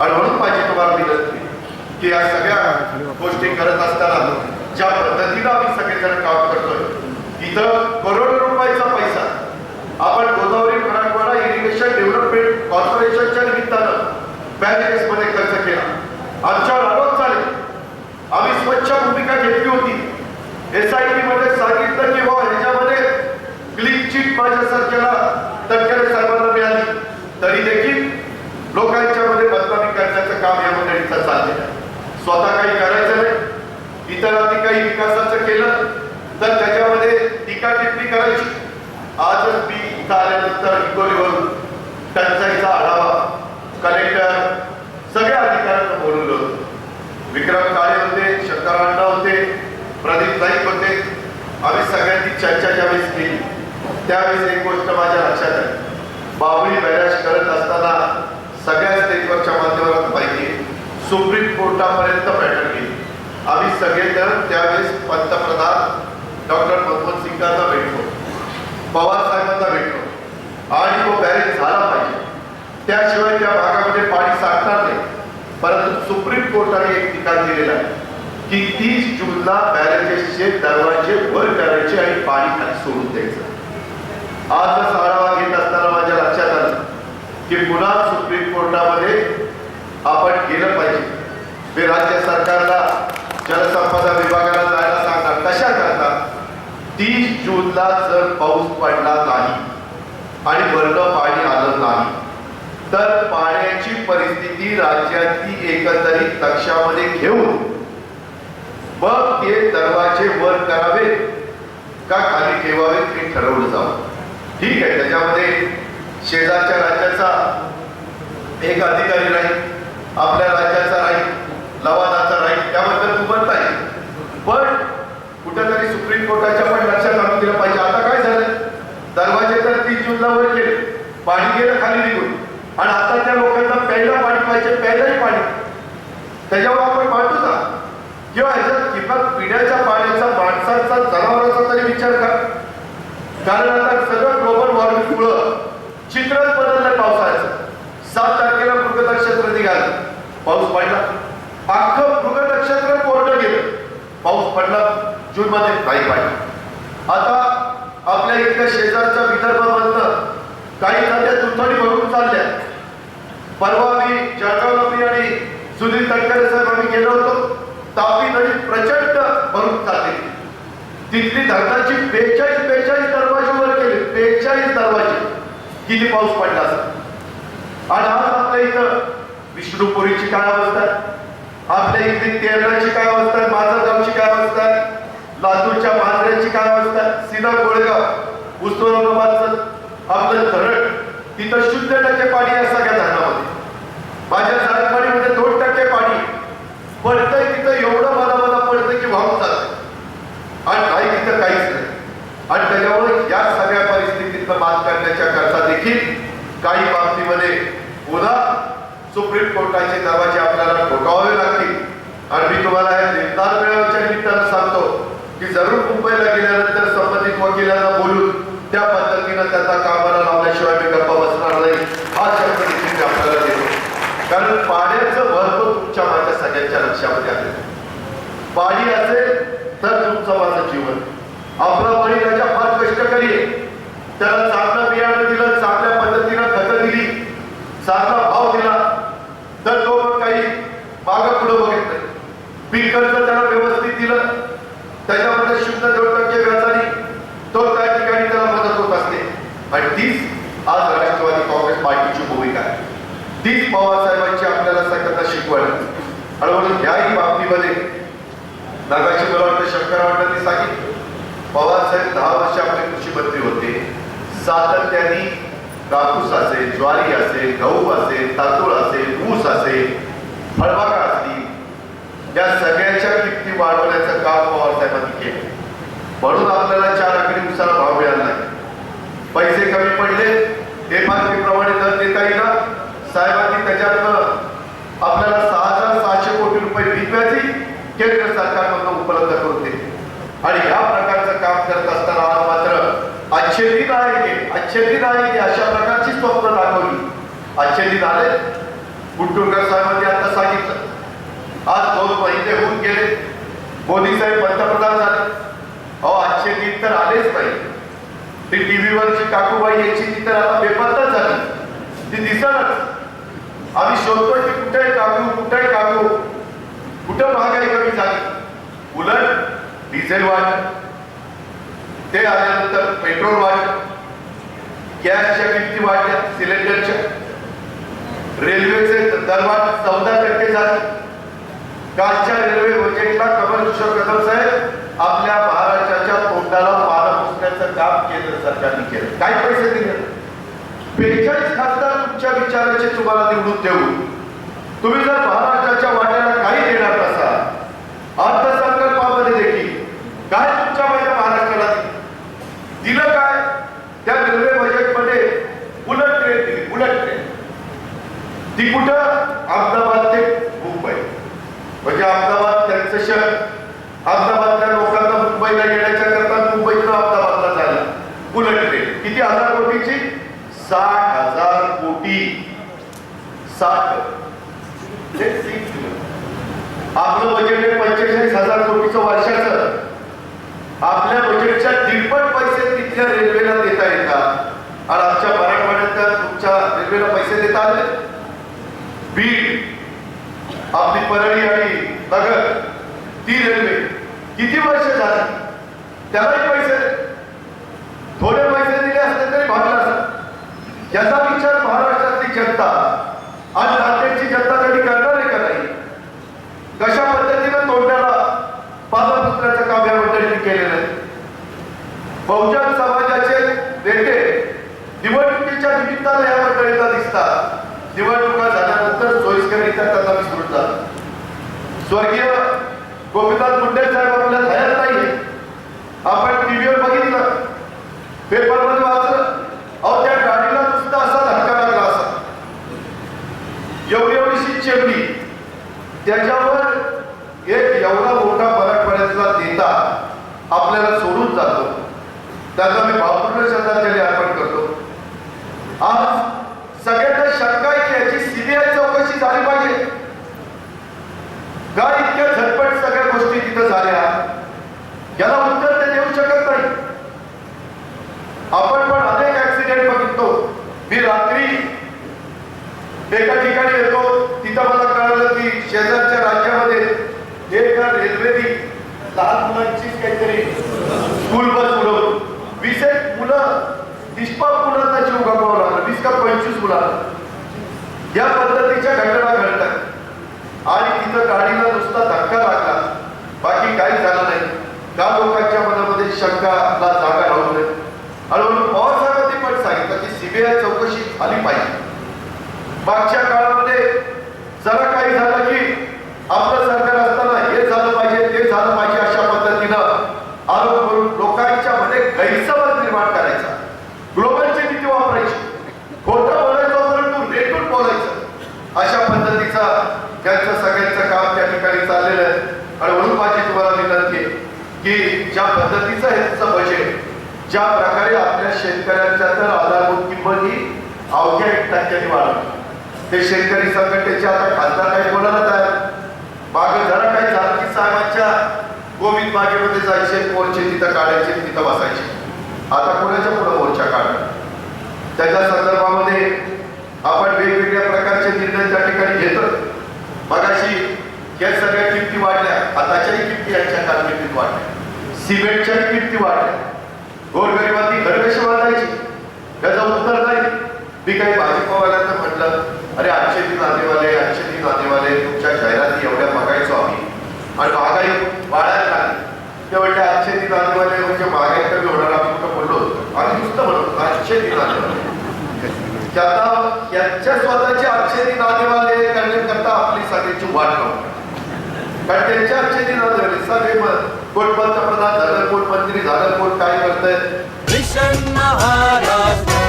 आणि म्हणून माझी तुम्हाला विनंती की या सगळ्या गोष्टी करत असताना ज्या पद्धतीनं आम्ही सगळेजण काम करतोय इथं करोड रुपयाचा पैसा. आपण गोदावरी मराठवाडा इरिगेशन डेव्हलपमेंट कॉर्पोरेशनच्या निमित्तानं बँकेस मध्ये खर्च केला. आमच्यावर आरोप झाले आम्ही स्वच्छ भूमिका घेतली होती. एस आय टी मध्ये सांगितलं की बाबा ह्याच्यामध्ये क्लीन चिट माझ्यासारख्याला तटकरे सर्वांना मिळाली. तरी देखील लोकांच्या करण्याचं काम या मंडळीचं चाललेलं आहे स्वतः काही करायचं नाही. इतरांनी काही विकासाचं केलं तर त्याच्यामध्ये टीका टिप्पणी करायची. आजच मी इथं आल्यानंतर हिंगोलीवरून टंचाईचा आढावा कलेक्टर सगळ्या अधिकाऱ्यांना बोलवलं. होतं विक्रम काळे होते शंकरांना होते प्रदीप नाईक होते. आम्ही सगळ्यांची चर्चा ज्यावेळेस केली त्यावेळेस एक गोष्ट माझ्या लक्षात आली. बाबळी बैराज करत असताना सगळ्या स्टेजवरच्या माध्यमांपैकी सुप्रीम कोर्टापर्यंत बॅटल केली आम्ही सगळेजण त्यावेळेस पंतप्रधान डॉक्टर मनमोहन सिंगांना भेटलो पवार साहेबांना भेटलो. आणि तो बॅरेज झाला पाहिजे. त्याशिवाय त्या भागामध्ये पाणी साठणार नाही. परंतु सुप्रीम कोर्टाने एक निकाल दिलेला आहे की तीस जूनला बॅरेजेसचे दरवाजे वर करायचे आणि पाणी खाली सोडून द्यायचं. आज आढावा घेत असताना माझ्या लक्षात आलं की पुन्हा सुप्रीम कोर्टामध्ये आपण गेलं पाहिजे. मी राज्य सरकारला जलसंपदा विभागाला जायला सांगणार कशा करता तीस जूनला जर पाऊस पडला नाही आणि वरनं पाणी आलं नाही तर पाण्याची परिस्थिती राज्यातली एकंदरीत लक्षामध्ये घेऊन मग ते दरवाजे वर करावे का खाली ठेवावे हे ठरवलं जावं. ठीक आहे त्याच्यामध्ये शेजारच्या राज्याचा एक अधिकारी राहील आपल्या राज्याचा राहील लवादाचा राहील त्याबद्दल तू म्हणता येईल. पण कुठेतरी सुप्रीम कोर्टाच्या पण लक्षात आणून दिलं पाहिजे. आता काय झालं? दरवाजे तर तीस जूनला वर केले पाणी गेलं खाली निघून. आणि आता त्या लोकांना प्यायला पाणी पाहिजे प्यायलाही पाणी. त्याच्यावर आपण मांडू ना किंवा ह्याच्यात किंमत पिण्याच्या पाण्याचा माणसाचा जनावरांचा तरी विचार कर. कारण आता सगळं ग्लोबल वॉर्मिंगमुळं चित्रच बदललंय पावसाळ्याचं सात तारखेला मृग नक्षत्र निघालं पाऊस पडला. अख्खं मृग नक्षत्र कोरडं गेलं. पाऊस पडला जून मध्ये नाही पडला आता आपल्या इथल्या शेजारच्या विदर्भामधनं काही नद्या दुथडी भरून चालल्या. परवा मी जळगावला मी आणि सुनील तटकरे साहेब आम्ही गेलो होतो. तापी नदी प्रचंड भरून चालली. तिथली धरणाची बेचाळीस बेचाळीस दरवाजे वर केले. बेचाळीस दरवाजे. किती पाऊस पडला असेल? आणि आज आपल्या इथं विष्णुपुरीची काय अवस्था? आपल्या इथली तेरणाची काय अवस्था? आहे माझा काय अवस्था? लातूरच्या मांजऱ्याची काय अवस्था? आहे सीना कोळेगाव उस्मानाबादचं आपलं धरण तिथं शुद्ध टक्के पाणी आहे सगळ्या धरणामध्ये. माझ्या सारखवाडीमध्ये म्हणजे दोन टक्के पाणी. पडतंय तिथं एवढं मला मला पडतं की वाहून जात आणि काही तिथं काहीच नाही. आणि त्याच्यामुळे या सगळ्या परिस्थितीतनं मात करण्याच्या करता देखील काही बाबतीमध्ये पुन्हा सुप्रीम कोर्टाचे दरवाजे आपल्याला ठोकावे लागतील. आणि मी तुम्हाला या देवदार मेळाव्याच्या निमित्तानं सांगतो की जरूर मुंबईला गेल्यानंतर संबंधित वकिलांना बोलून त्या पद्धतीनं त्याचा कामाला लावल्याशिवाय मी गप्पा बसणार नाही हा शब्द देखील आपल्याला देतो. कारण पाण्याचं महत्त्व तुमच्या माझ्या सगळ्यांच्या लक्षामध्ये आले पाणी असेल तर तुमचं माझं जीवन. आपला वडिलाच्या फार कष्टकरी आहे. त्याला चांगलं बियाणं दिलं चांगल्या पद्धतीनं खतं दिली चांगला भाव दिला तर तो मग काही मागं पुढं बघत नाही पीक कर्ज त्याला व्यवस्थित दिलं त्याच्यामध्ये शुद्ध दोन टक्के व्याजाने तो त्या ठिकाणी त्याला मदत होत असते आणि तीच आज राष्ट्रवादी काँग्रेस पार्टीची भूमिका आहे तीच पवार साहेबांची आपल्याला सगळ्यांना शिकवण आणि म्हणून ह्याही बाबतीमध्ये नागाशी मला वाटतं शंकर वाटतं सांगितलं. पवार साहेब दहा वर्ष आपले कृषी मंत्री होते. सातत्याने कापूस असेल ज्वारी असेल गहू असेल तांदूळ असेल ऊस असेल फळबागा असतील या सगळ्याच्या किमती वाढवण्याचं काम पवार साहेबांनी केलं. म्हणून आपल्याला चार आकडी उसाला भाव मिळाला नाही. पैसे कमी पडले ते प्रमाणे दर देता येईना. साहेबांनी त्याच्यातनं आपल्याला सहा हजार सहाशे कोटी रुपये दिव्याची केंद्र सरकारमधून उपलब्ध करून दिली. आणि ह्या प्रकारचं काम करत असताना आज मात्र अच्छे दिन आहे की अच्छे दिन आहे की अशा प्रकारची स्वप्न दाखवली. अच्छे दिन आले. कुटुंकर साहेबांनी आता सांगितलं. आज दोन महिने होऊन गेले. मोदी साहेब पंतप्रधान झाले. अहो आच्छेदित दिन तर आलेच नाही. ती टीव्हीवरची काकूबाई याची ती तर आता बेपत्ता ती दिसतच. आम्ही शोधतोय की कुठे आहे काकू कुठे कुठं महागाई कमी झाली? उलट डिझेल वाढ ते आल्यानंतर पेट्रोल वाढ गॅसच्या किमती वाढल्या सिलेंडरच्या रेल्वेचे दरवाढ चौदा टक्के झाले. कालच्या रेल्वे म्हणजे बजेटला कमल किशोर कदम साहेब आपल्या महाराष्ट्राच्या तोंडाला पारा पुसण्याचं काम केंद्र सरकारने केलं. काय पैसे दिले? बेचाळीस खासदार तुमच्या विचाराचे तुम्हाला निवडून देऊ. तुम्ही जर महाराष्ट्राच्या वाट्याला काही देणार नसाल अर्थसंकल्पामध्ये देखील काय तुमच्या माझ्या महाराष्ट्राला दिलं? दिलं काय त्या रेल्वे बजेटमध्ये बुलेट ट्रेन दिली बुलेट ट्रेन ती कुठं अहमदाबाद ते मुंबई म्हणजे अहमदाबाद त्यांचं शहर अहमदाबादच्या लोकांना मुंबईला येण्याच्या करता मुंबईतून अहमदाबादला झालं बुलेट ट्रेन किती हजार कोटीची साठ हजार कोटी सात हे आपलं बजेट हे पंचेचाळीस हजार कोटीचं वर्षाचं. आपल्या बजेटच्या दीडपट पैसे तिथल्या रेल्वेला देता येतात. आणि आमच्या मराठवाड्यात तर तुमच्या रेल्वेला पैसे देता आले? बीड आपली परळी आणि नगर ती रेल्वे किती वर्ष झाली? त्यालाही पैसे थोडे पैसे दिले असते तरी भागला असत. याचा विचार महाराष्ट्रातली जनता आज नांदेडची जनता कधी करणार आहे का नाही? कशा पद्धतीनं तोंडाला पादपुत्राचं काम या मंडळींनी केलेलं आहे? बहुजन समाजाचे नेते निवडणुकीच्या निमित्तानं या मंडळीला दिसतात. निवडणुका झाल्यानंतर सोयीस्करित्या त्यांना विसरतात जातात. स्वर्गीय गोपीनाथ मुंडे साहेब आपल्या हयात नाही आपण टीव्हीवर बघितलं. पेपरमध्ये वाचलं अहो त्या गाडीला नुसता असा धक्का लागला असा एवढी एवढीशी चिमणी त्याच्यावर एक एवढा मोठा मराठवाड्यातला नेता आपल्याला सोडून जातो. त्याचा मी भावपूर्ण श्रद्धांजली अर्पण करतो. आज सगळ्यांना शंका आहे की याची सीबीआय चौकशी झाली पाहिजे. का इतक्या झटपट सगळ्या गोष्टी तिथं झाल्या? याला उत्तर ते देऊ शकत नाही. आपण पण अनेक ऍक्सिडेंट बघितलो. मी रात्री एका ठिकाणी येतो तिथं मला कळालं की शेजारच्या राज्यामध्ये एका रेल्वेनी लहान मुलांची काहीतरी स्कूल बस उडवली वीस एक मुलं दिसपा मुलांना जीव गमवावा लागला. वीस का पंचवीस मुलांना. या पद्धतीच्या घटना घडतात. आणि तिथं गाडीला नुसता धक्का लागला. बाकी काही झालं नाही. त्या लोकांच्या मनामध्ये शंकाला जागा राहू नये आणि म्हणून पवार साहेबांनी पण सांगितलं की सीबीआय चौकशी आली पाहिजे. मागच्या काळात जरा काही झालं की आपलं सरकार असताना हे झालं पाहिजे ते झालं पाहिजे अशा पद्धतीनं आरोप करून लोकांच्या मध्ये गैरसमज निर्माण करायचा ग्लोबलची नीती वापरायची खोटं बोलायचं परंतु रेटून बोलायचं अशा पद्धतीचा त्यांचं सगळ्यांचं काम त्या ठिकाणी चाललेलं आणि म्हणून माझी तुम्हाला विनंती की ज्या पद्धतीचं हे तुमचं बजेट ज्या प्रकारे आपल्या शेतकऱ्यांच्या तर आधारभूत किंमत ही अवघ्या एक टक्क्याने वाढवली ते शेतकरी संघटनेचे आता खासदार काही बोलायला तयार मागे जरा काही झालं साहेबांच्या गोविंद बागेमध्ये जायचे मोर्चे तिथं काढायचे तिथं बसायचे. आता कोणाच्या पुढे मोर्चा काढणार? त्याच्या संदर्भामध्ये आपण वेगवेगळ्या प्रकारचे निर्णय त्या ठिकाणी घेतो मगाशी या सगळ्या किमती वाढल्या. आताच्याही किमती यांच्या कालखंडीत वाढल्या? सिमेंटच्याही किमती वाढल्या. गोरगरिबांनी घर कशी बांधायची. त्याचं उत्तर नाही. मी काही भाजपवाल्यांना म्हटलं अरे आजचे दिन नातेवाले आजचे नातेवाले तुमच्या जाहिराती एवढ्या मागायचो आम्ही. आणि महागाई वाढायला लागली. ते म्हणते आजचे दिन नातेवाले म्हणजे महागाई कमी होणार आम्ही कुठं बोललो होतो? आम्ही नुसतं म्हणतो आजचे दिन नातेवाले की आता यांच्या स्वतःचे आजचे नातेवाले करण्याकरता आपली सगळ्याची वाट लावतात कारण त्यांच्या आजचे दिन नातेवाले सगळे कोण पंतप्रधान झालं कोण मंत्री झालं कोण काय करतंय? मिशन महाराष्ट्र